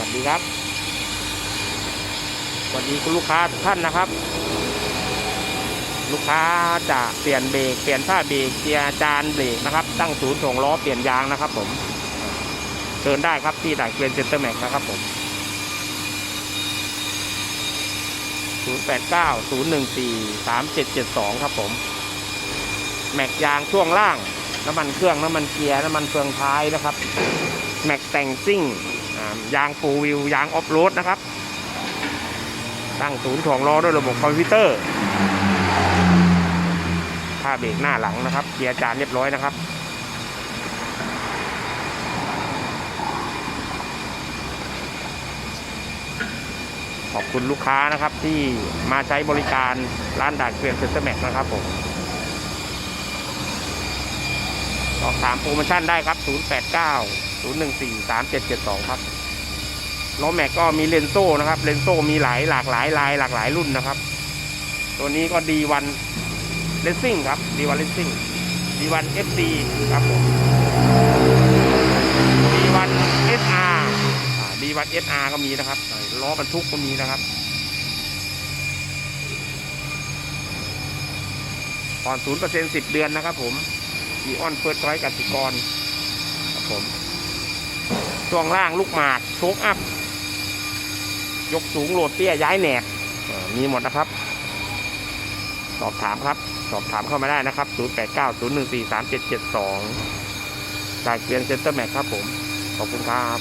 วัสดีครับ สวัสดีคุณลูกค้าทุกท่านนะครับ ลูกค้าจะเปลี่ยนเบรกเปลี่ยนผ้าเบรกเกียร์จานเบรกนะครับ ตั้งศูนย์ส่งล้อเปลี่ยนยางนะครับผมเชิญได้ครับที่ด่านเกวียนเซ็นเตอร์แม็กนะครับผม089 014 3772 ครับผม แม็กยางช่วงล่าง น้ำมันเครื่อง น้ำมันเกียร์ น้ำมันเฟืองท้ายนะครับ แม็กแต่งซิ่ง ยางฟูลวิวยางออฟโรดนะครับ ตั้งศูนย์ถ่วงล้อด้วยระบบคอมพิวเตอร์ผ้าเบรกหน้าหลังนะครับเกียร์จานเรียบร้อยนะครับขอบคุณลูกค้านะครับที่มาใช้บริการร้านด่านเกวียนเซ็นเตอร์แม็กนะครับผมสอบถามโปรโมชั่นได้ครับ 089 014 3772 ครับล้อแม็กก็มีเลนโซ่นะครับ เลนโซ่มีหลายหลากหลายลายหลากหลายรุ่นนะครับ ตัวนี้ก็ D1 Racing ครับ D1 Racing D1 FD ครับผม D1 SR อ่า D1 SR ก็มีนะครับล้อบรรทุกก็มีนะครับผ่อนศูนย์เปอร์เซ็นต์สิบเดือนนะครับผมดีออนเฟิร์สไว้กสิกรครับผม ช่วงล่างลูกหมากโชกอัพ ยกสูงโหลดเตี้ยย้ายแหนกมีหมดนะครับ สอบถามครับ สอบถามเข้ามาได้นะครับ 089 014 3772จากเกรียนเซ็นเตอร์แม็กครับผม ขอบคุณครับ